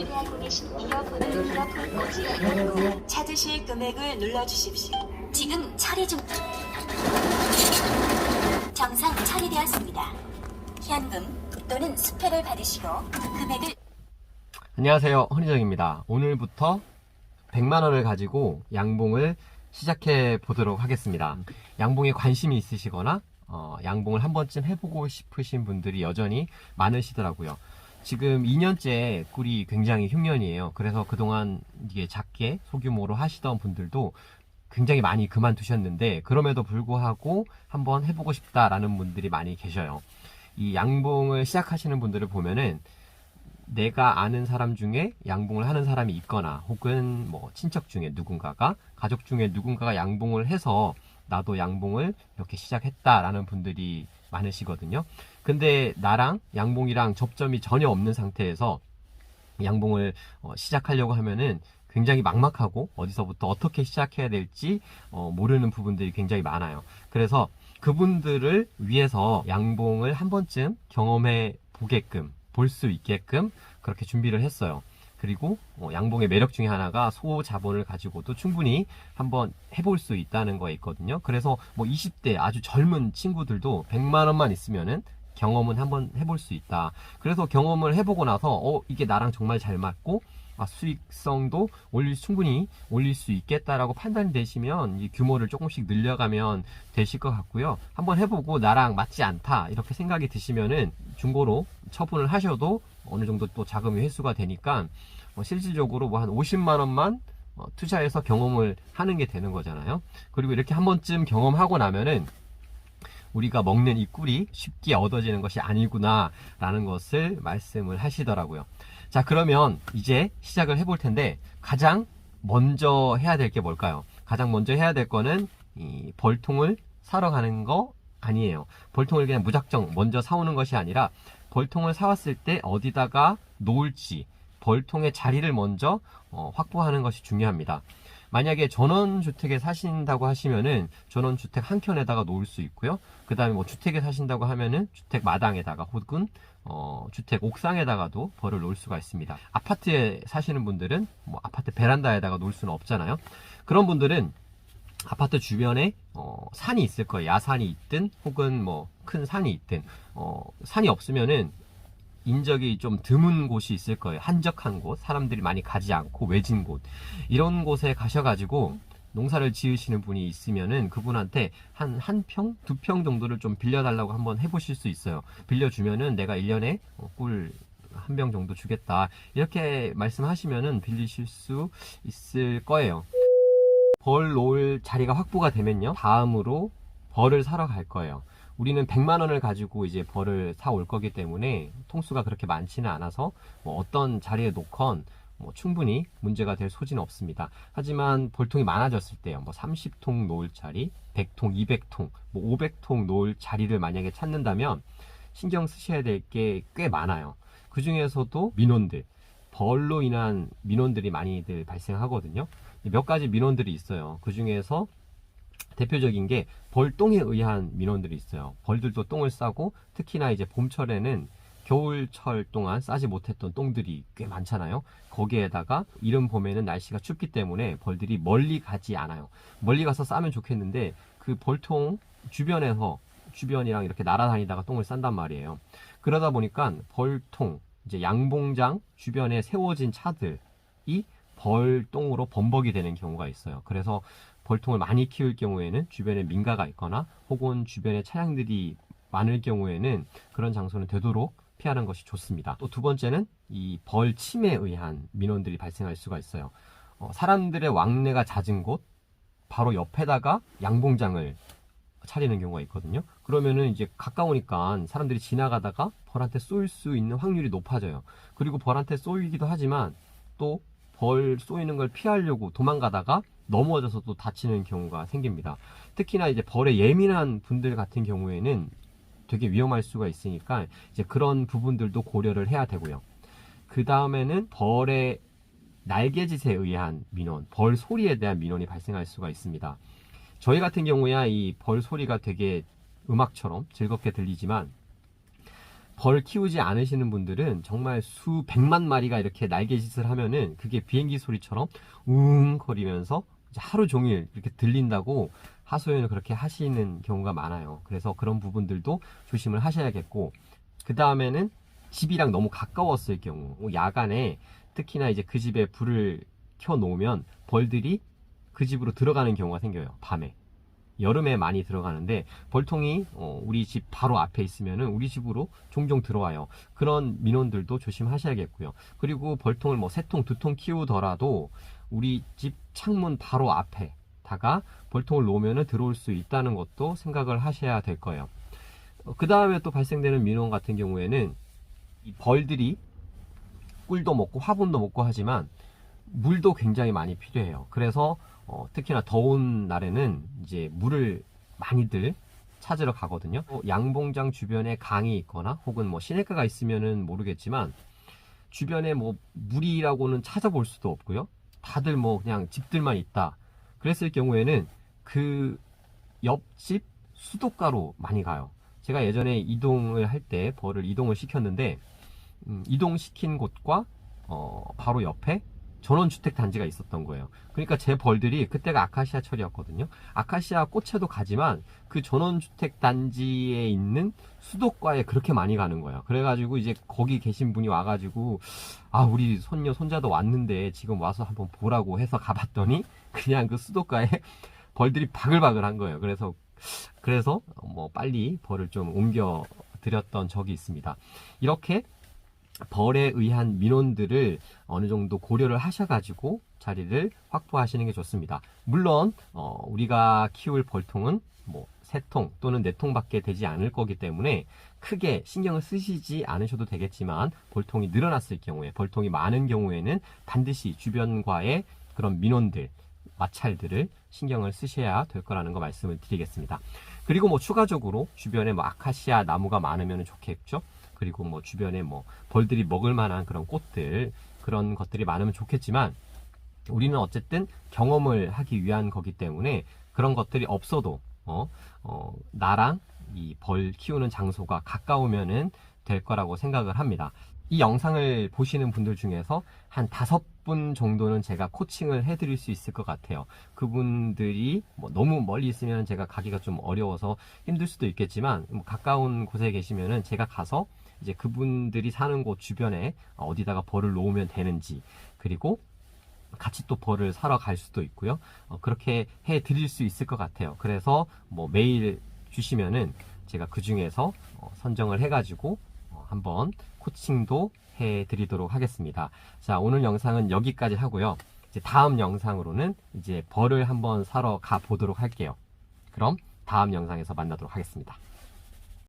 준비되어 보내신 이어폰을 이어폰 꽂이 찾으실 금액을 눌러주십시오. 지금 처리 중. 정상 처리되었습니다. 현금 또는 수표를 받으시고 금액을 안녕하세요. 허니정입니다. 오늘부터 100만 원을 가지고 양봉을 시작해 보도록 하겠습니다. 양봉에 관심이 있으시거나 어, 양봉을 한 번쯤 해보고 싶으신 분들이 여전히 많으시더라고요. 지금 2년째 꿀이 굉장히 흉년이에요. 그래서 그동안 이게 작게 소규모로 하시던 분들도 굉장히 많이 그만두셨는데 그럼에도 불구하고 한번 해보고 싶다라는 분들이 많이 계셔요. 이 양봉을 시작하시는 분들을 보면은 내가 아는 사람 중에 양봉을 하는 사람이 있거나 혹은 뭐 친척 중에 누군가가 가족 중에 누군가가 양봉을 해서 나도 양봉을 이렇게 시작했다라는 분들이 많으시거든요. 근데 나랑 양봉이랑 접점이 전혀 없는 상태에서 양봉을 어, 시작하려고 하면은 굉장히 막막하고 어디서부터 어떻게 시작해야 될지 어, 모르는 부분들이 굉장히 많아요. 그래서 그분들을 위해서 양봉을 한 번쯤 경험해 보게끔 볼 수 있게끔 그렇게 준비를 했어요. 그리고 어, 양봉의 매력 중에 하나가 소 자본을 가지고도 충분히 한번 해볼 수 있다는 거에 있거든요. 그래서 뭐 20대 아주 젊은 친구들도 100만 원만 있으면은 경험은 한번 해볼 수 있다. 그래서 경험을 해보고 나서 어 이게 나랑 정말 잘 맞고 아, 수익성도 올릴 충분히 올릴 수 있겠다라고 판단이 되시면 이 규모를 조금씩 늘려가면 되실 것 같고요. 한번 해보고 나랑 맞지 않다 이렇게 생각이 드시면은 중고로 처분을 하셔도 어느 정도 또 자금이 회수가 되니까 어, 실질적으로 뭐 한 50만 원만 어, 투자해서 경험을 하는 게 되는 거잖아요. 그리고 이렇게 한 번쯤 경험하고 나면은 우리가 먹는 이 꿀이 쉽게 얻어지는 것이 아니구나라는 것을 말씀을 하시더라고요. 자, 그러면 이제 시작을 해볼 텐데 가장 먼저 해야 될 게 뭘까요? 가장 먼저 해야 될 거는 이 벌통을 사러 가는 거 아니에요. 벌통을 그냥 무작정 먼저 사오는 것이 아니라 벌통을 사왔을 때 어디다가 놓을지 벌통의 자리를 먼저 어, 확보하는 것이 중요합니다. 만약에 전원주택에 사신다고 하시면은 전원주택 한 켠에다가 놓을 수 있고요. 그 다음에 뭐 주택에 사신다고 하면은 주택 마당에다가 혹은 어, 주택 옥상에다가도 벌을 놓을 수가 있습니다. 아파트에 사시는 분들은 뭐 아파트 베란다에다가 놓을 수는 없잖아요. 그런 분들은 아파트 주변에 어, 산이 있을 거예요. 야산이 있든 혹은 뭐 큰 산이 있든 어, 산이 없으면은 인적이 좀 드문 곳이 있을 거예요. 한적한 곳, 사람들이 많이 가지 않고 외진 곳 이런 곳에 가셔가지고 농사를 지으시는 분이 있으면은 그분한테 한 한 평, 두 평 정도를 좀 빌려달라고 한번 해보실 수 있어요. 빌려주면은 내가 1년에 꿀 한 병 정도 주겠다. 이렇게 말씀하시면은 빌리실 수 있을 거예요. 벌 놓을 자리가 확보가 되면요. 다음으로 벌을 사러 갈 거예요. 우리는 100만 원을 가지고 이제 벌을 사 올 거기 때문에 통수가 그렇게 많지는 않아서 뭐 어떤 자리에 놓건 뭐 충분히 문제가 될 소지는 없습니다. 하지만 벌통이 많아졌을 때요. 뭐 30통 놓을 자리, 100통, 200통, 뭐 500통 놓을 자리를 만약에 찾는다면 신경 쓰셔야 될 게 꽤 많아요. 그 중에서도 민원들, 벌로 인한 민원들이 많이들 발생하거든요. 몇 가지 민원들이 있어요. 그 중에서 대표적인 게 벌똥에 의한 민원들이 있어요. 벌들도 똥을 싸고 특히나 이제 봄철에는 겨울철 동안 싸지 못했던 똥들이 꽤 많잖아요. 거기에다가 이른 봄에는 날씨가 춥기 때문에 벌들이 멀리 가지 않아요. 멀리 가서 싸면 좋겠는데 그 벌통 주변에서 주변이랑 이렇게 날아다니다가 똥을 싼단 말이에요. 그러다 보니까 벌통 이제 양봉장 주변에 세워진 차들이 벌똥으로 범벅이 되는 경우가 있어요. 그래서 벌통을 많이 키울 경우에는 주변에 민가가 있거나 혹은 주변에 차량들이 많을 경우에는 그런 장소는 되도록 피하는 것이 좋습니다. 또 두 번째는 이 벌침에 의한 민원들이 발생할 수가 있어요. 어, 사람들의 왕래가 잦은 곳 바로 옆에다가 양봉장을 차리는 경우가 있거든요. 그러면은 이제 가까우니까 사람들이 지나가다가 벌한테 쏠 수 있는 확률이 높아져요. 그리고 벌한테 쏘이기도 하지만 또 벌 쏘이는 걸 피하려고 도망가다가 넘어져서 또 다치는 경우가 생깁니다. 특히나 이제 벌에 예민한 분들 같은 경우에는 되게 위험할 수가 있으니까 이제 그런 부분들도 고려를 해야 되고요. 그 다음에는 벌의 날개짓에 의한 민원, 벌 소리에 대한 민원이 발생할 수가 있습니다. 저희 같은 경우야 이 벌 소리가 되게 음악처럼 즐겁게 들리지만 벌 키우지 않으시는 분들은 정말 수백만 마리가 이렇게 날개짓을 하면은 그게 비행기 소리처럼 웅 거리면서 이제 하루 종일 이렇게 들린다고 하소연을 그렇게 하시는 경우가 많아요. 그래서 그런 부분들도 조심을 하셔야겠고 그 다음에는 집이랑 너무 가까웠을 경우 야간에 특히나 이제 그 집에 불을 켜 놓으면 벌들이 그 집으로 들어가는 경우가 생겨요. 밤에. 여름에 많이 들어가는데 벌통이 어, 우리 집 바로 앞에 있으면은 우리 집으로 종종 들어와요. 그런 민원들도 조심하셔야겠고요. 그리고 벌통을 뭐 세 통, 두 통 키우더라도 우리 집 창문 바로 앞에다가 벌통을 놓으면은 들어올 수 있다는 것도 생각을 하셔야 될 거예요. 그 다음에 또 발생되는 민원 같은 경우에는 이 벌들이 꿀도 먹고 화분도 먹고 하지만 물도 굉장히 많이 필요해요. 그래서 어, 특히나 더운 날에는 이제 물을 많이들 찾으러 가거든요. 어, 양봉장 주변에 강이 있거나 혹은 뭐 시내가가 있으면은 모르겠지만 주변에 뭐 물이라고는 찾아볼 수도 없고요. 다들 뭐 그냥 집들만 있다. 그랬을 경우에는 그 옆집 수도가로 많이 가요. 제가 예전에 이동을 할 때 벌을 이동을 시켰는데 음, 이동시킨 곳과 어, 바로 옆에 전원주택 단지가 있었던 거예요. 그러니까 제 벌들이 그때가 아카시아 철이었거든요. 아카시아 꽃에도 가지만 그 전원주택 단지에 있는 수도과에 그렇게 많이 가는 거예요. 그래가지고 이제 거기 계신 분이 와가지고 아 우리 손녀 손자도 왔는데 지금 와서 한번 보라고 해서 가봤더니 그냥 그 수도과에 벌들이 바글바글 한 거예요. 그래서 그래서 뭐 빨리 벌을 좀 옮겨 드렸던 적이 있습니다. 이렇게 벌에 의한 민원들을 어느 정도 고려를 하셔가지고 자리를 확보하시는 게 좋습니다. 물론 어, 우리가 키울 벌통은 뭐 세 통 또는 네 통밖에 되지 않을 거기 때문에 크게 신경을 쓰시지 않으셔도 되겠지만 벌통이 늘어났을 경우에 벌통이 많은 경우에는 반드시 주변과의 그런 민원들 마찰들을 신경을 쓰셔야 될 거라는 거 말씀을 드리겠습니다. 그리고 뭐 추가적으로 주변에 뭐 아카시아 나무가 많으면 좋겠죠. 그리고 뭐 주변에 뭐 벌들이 먹을 만한 그런 꽃들 그런 것들이 많으면 좋겠지만 우리는 어쨌든 경험을 하기 위한 거기 때문에 그런 것들이 없어도 어, 어 나랑 이 벌 키우는 장소가 가까우면은 될 거라고 생각을 합니다. 이 영상을 보시는 분들 중에서 한 다섯 분 정도는 제가 코칭을 해드릴 수 있을 것 같아요. 그분들이 뭐 너무 멀리 있으면 제가 가기가 좀 어려워서 힘들 수도 있겠지만 뭐 가까운 곳에 계시면은 제가 가서 이제 그분들이 사는 곳 주변에 어디다가 벌을 놓으면 되는지 그리고 같이 또 벌을 사러 갈 수도 있고요. 어, 그렇게 해 드릴 수 있을 것 같아요. 그래서 뭐 메일 주시면은 제가 그 중에서 어, 선정을 해가지고 어, 한번 코칭도 해 드리도록 하겠습니다. 자, 오늘 영상은 여기까지 하고요. 이제 다음 영상으로는 이제 벌을 한번 사러 가 보도록 할게요. 그럼 다음 영상에서 만나도록 하겠습니다.